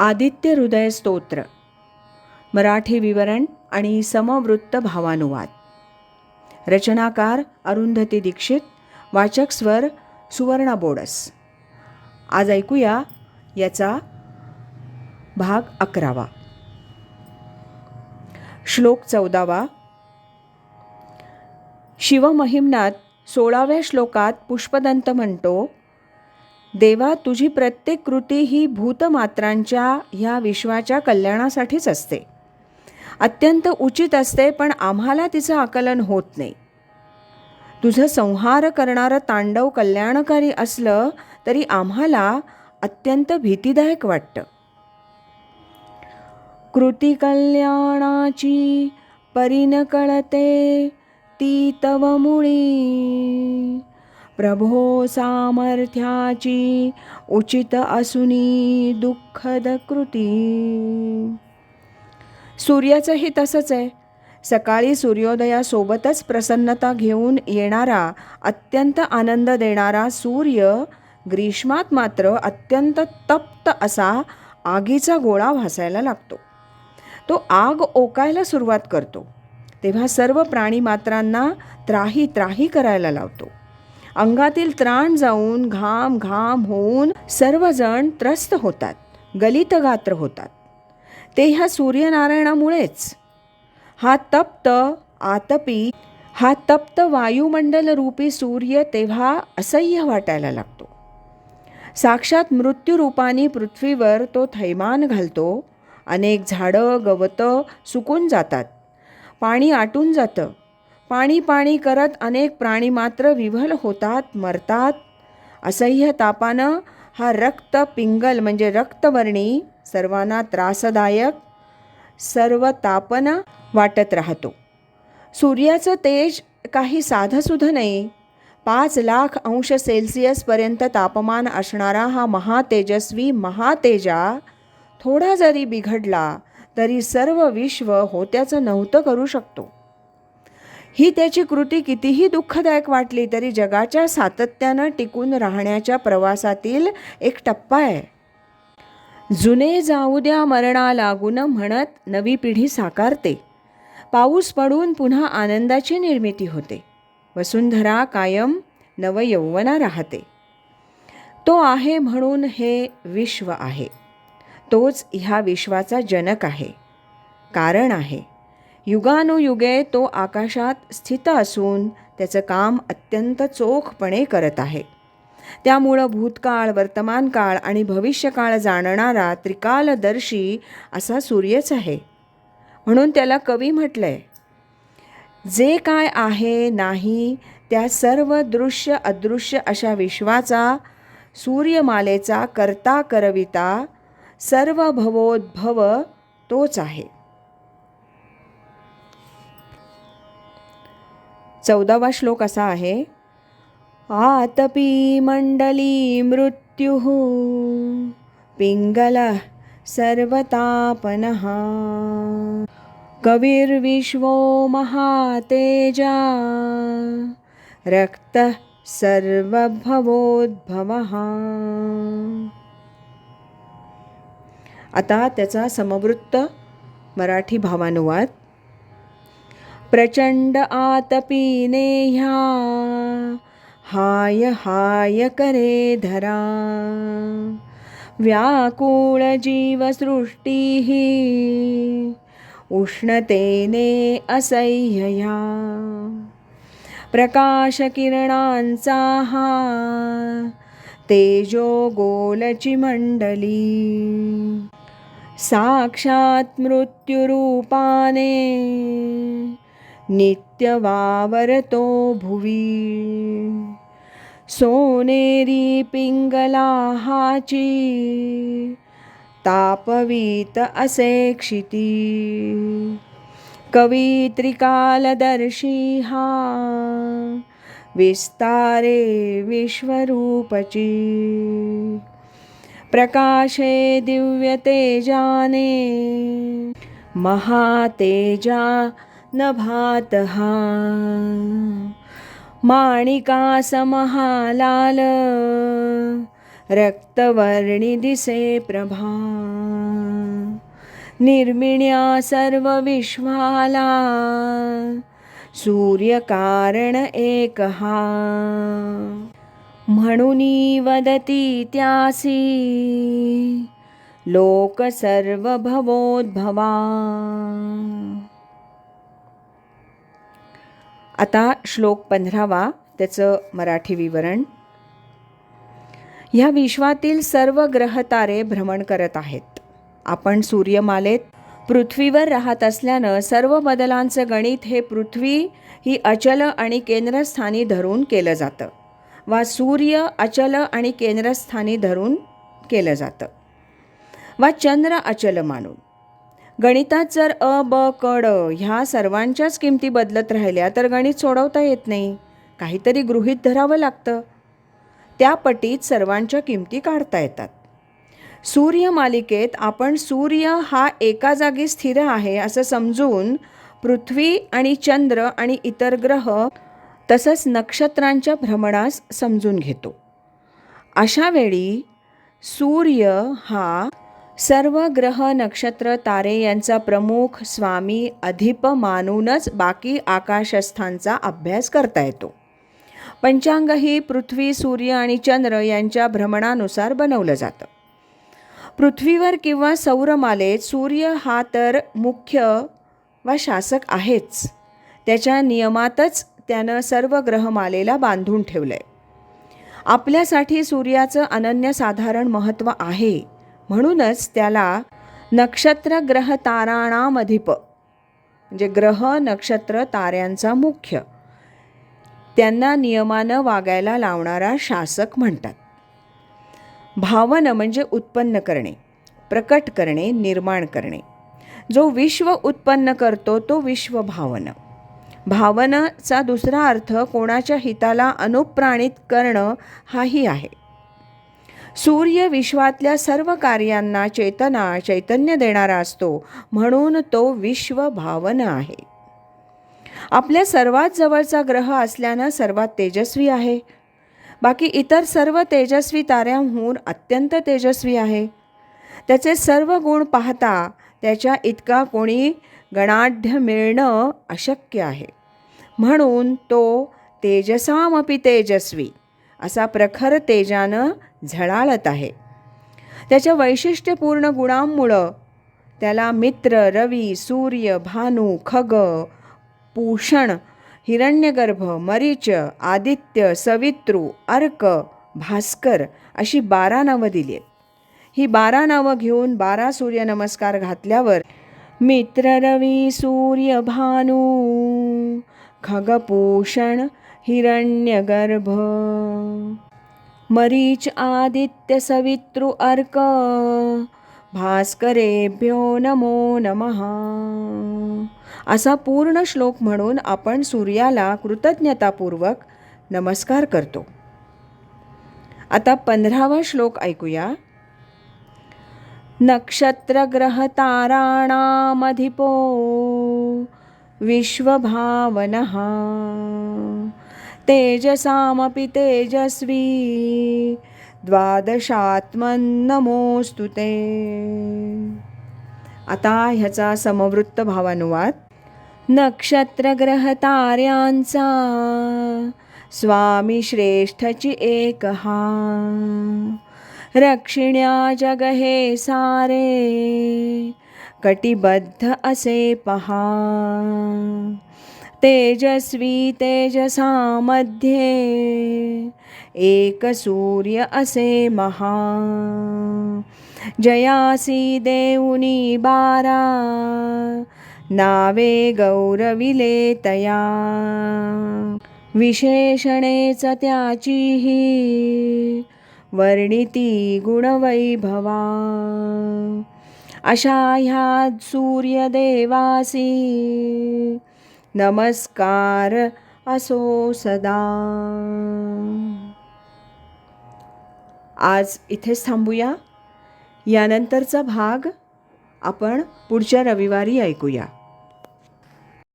आदित्य हृदय स्तोत्र. मराठी विवरण आणि समवृत्त भावानुवाद. रचनाकार अरुंधती दीक्षित वाचक स्वर सुवर्णा बोडस. आज ऐकूया याचा भाग अकरावा. श्लोक चौदावा. शिवमहिम्नात सोळाव्या श्लोकात पुष्पदंत म्हणतो देवा तुझी प्रत्येक कृती ही भूतमात्रांच्या ह्या विश्वाच्या कल्याणासाठीच असते. अत्यंत उचित असते पण आम्हाला तिचं आकलन होत नाही. तुझं संहार करणारं तांडव कल्याणकारी असलं तरी आम्हाला अत्यंत भीतीदायक वाटतं. कृती कल्याणाची परिन कळते ती तव मुळी. प्रभो सामर्थ्याची उचित असुनी दुःखद कृती. सूर्याचंही तसंच आहे. सकाळी सूर्योदयासोबतच प्रसन्नता घेऊन येणारा अत्यंत आनंद देणारा सूर्य ग्रीष्मात मात्र अत्यंत तप्त असा आगीचा गोळा भासायला लागतो. तो आग ओकायला सुरुवात करतो. तेव्हा सर्व प्राणीमात्रांना त्राही त्राही करायला लावतो. अंगातील त्राण जाऊन घाम घाम होऊन सर्वजण त्रस्त होतात गलितगात्र होतात. ते ह्या सूर्यनारायणामुळेच. हा तप्त आतपी हा तप्त वायुमंडल रूपी सूर्य तेव्हा असह्य वाटायला लागतो. साक्षात मृत्यूरूपाने पृथ्वीवर तो थैमान घालतो. अनेक झाडं गवतं सुकून जातात. पाणी आटून जातं. पाणी पाणी करत अनेक प्राणी मात्र विव्हल होतात मरतात. असह्य तापानं हा रक्त पिंगल म्हणजे रक्तवर्णी सर्वांना त्रासदायक सर्व तापन वाटत राहतो. सूर्याचं तेज काही साधंसुधं नाही. पाच लाख अंश सेल्सिअसपर्यंत तापमान असणारा हा महातेजस्वी महातेजा थोडा जरी बिघडला तरी सर्व विश्व होत्याचं नव्हतं करू शकतो. ही त्याची कृती कितीही दुःखदायक वाटली तरी जगाच्या सातत्यानं टिकून राहण्याच्या प्रवासातील एक टप्पा आहे. जुने जाऊ द्या मरणा लागून म्हणत नवी पिढी साकारते. पाऊस पडून पुन्हा आनंदाची निर्मिती होते. वसुंधरा कायम नवयौवना राहते. तो आहे म्हणून हे विश्व आहे. तोच ह्या विश्वाचा जनक आहे. कारण आहे. युगानुयुगे तो आकाशात स्थित असून त्याचं काम अत्यंत चोखपणे करत आहे. त्यामुळं भूतकाळ वर्तमानकाळ आणि भविष्यकाळ जाणणारा त्रिकालदर्शी असा सूर्यच आहे. म्हणून त्याला कवी म्हटलंय जे काय आहे नाही त्या सर्व दृश्य अदृश्य अशा विश्वाचा सूर्यमालेचा करता करविता सर्व भवोद्भव तोच आहे. चौदावा श्लोक असा आहे आतपी मंडली मृत्यू पिंगल सर्वतापन। कविर्विश्वो महातेजा। रक्त सर्वभवोद्भव। आता त्याचा समवृत्त मराठी भावानुवाद. प्रचंड आतपीने ह्या. हाय हाय करे धरा. व्याकुळ जीवसृष्टी उष्णतेने असह्यया प्रकाशकिरणांचा हा. तेजो गोलची मंडली. साक्षात मृत्युरूपाने. नित्य वावरतो भुवी। सोनेरी पिंगला हाची। तापवीत असे क्षिती। कवित्रिकालदर्शी हा। विस्तारे विश्वरूपची। प्रकाशे दिव्यतेजाने। महातेजा नभात हा माणिका समहालाल रक्तवर्णी दिसे प्रभा। निर्मिण्या सर्व विश्वाला। सूर्यकारण एक। हा म्हणून वदती त्यासी। लोक सर्व भवोद्भवा आता श्लोक पंधरावा त्याचं मराठी विवरण. ह्या विश्वातील सर्व ग्रहतारे भ्रमण करत आहेत. आपण सूर्यमालेत पृथ्वीवर राहत असल्यानं सर्व बदलांचं गणित हे पृथ्वी ही अचल आणि केंद्रस्थानी धरून केलं जातं. वा सूर्य अचल आणि केंद्रस्थानी धरून केलं जातं. वा चंद्र अचल मानून. गणितात जर अ ब कड ह्या सर्वांच्याच किमती बदलत राहिल्या तर गणित सोडवता येत नाही. काहीतरी गृहीत धरावं लागतं. त्या पटीत सर्वांच्या किमती काढता येतात. सूर्यमालिकेत आपण सूर्य हा एका जागी स्थिर आहे असं समजून पृथ्वी आणि चंद्र आणि इतर ग्रह तसंच नक्षत्रांच्या भ्रमणास समजून घेतो. अशा वेळी सूर्य हा सर्व ग्रह नक्षत्र तारे यांचा प्रमुख स्वामी अधिप मानूनच बाकी आकाशस्थांचा अभ्यास करता येतो. पंचांग ही पृथ्वी सूर्य आणि चंद्र यांच्या भ्रमणानुसार बनवलं जातं. पृथ्वीवर किंवा सौरमालेत सूर्य हा तर मुख्य वा शासक आहेच. त्याच्या नियमातच त्यानं सर्व ग्रहमालेला बांधून ठेवलं आहे आपल्यासाठी सूर्याचं अनन्यसाधारण महत्त्व आहे. म्हणूनच त्याला नक्षत्र ग्रह ताराणामधिप म्हणजे ग्रह नक्षत्र ताऱ्यांचा मुख्य त्यांना नियमानं वागायला लावणारा शासक म्हणतात. भावन म्हणजे उत्पन्न करणे प्रकट करणे निर्माण करणे. जो विश्व उत्पन्न करतो तो विश्व भावन. भावनाचा दुसरा अर्थ कोणाच्या हिताला अनुप्राणित करणं हाही आहे. सूर्य विश्वातल्या सर्व कार्यांना चेतना चैतन्य देणारा असतो. म्हणून तो विश्व भावन आहे. आपल्या सर्वात जवळचा ग्रह असल्यानं सर्वात तेजस्वी आहे. बाकी इतर सर्व तेजस्वी ताऱ्यांहून अत्यंत तेजस्वी आहे. त्याचे सर्व गुण पाहता त्याच्या इतका कोणी गणाढ्य मिळणं अशक्य आहे. म्हणून तो तेजसामपी तेजस्वी असा प्रखर तेजानं झळाळत आहे. त्याच्या वैशिष्ट्यपूर्ण गुणांमुळं त्याला मित्र रवी सूर्य भानू खग पूषण हिरण्यगर्भ मरीच आदित्य सवित्रू अर्क भास्कर अशी बारा नावं दिली आहेत. ही बारा नावं घेऊन बारा सूर्यनमस्कार घातल्यावर मित्र रवी सूर्य भानू खगपूषण हिरण्यगर्भ मरीच आदित्य सवितृ अर्क। भास्करेभ्यो नमो नमः। असा पूर्ण श्लोक म्हणून आपण सूर्याला कृतज्ञतापूर्वक नमस्कार करतो. आता पंधरावा श्लोक ऐकूया. नक्षत्रग्रहताराणामधिपो विश्वभावनः। तेजसामपि तेजस्वी। द्वादशात्मन्नमोऽस्तु ते। आता ह्याचा समवृत्त भावानुवाद। नक्षत्रग्रहताऱ्यांचा स्वामी श्रेष्ठची एक हा रक्षिण्या जग हे सारे। कटिबद्ध असे पहा। तेजस्वी तेजसामध्ये एक सूर्य असे महा. जयासी देऊनी बारा नावे गौरविले तया. विशेषणेच त्याचीही वर्णिती गुणवैभवा. अशा ह्या सूर्यदेवासी नमस्कार असो सदा. आज इथेच थांबूया. यानंतरचा भाग आपण पुढच्या रविवारी ऐकूया.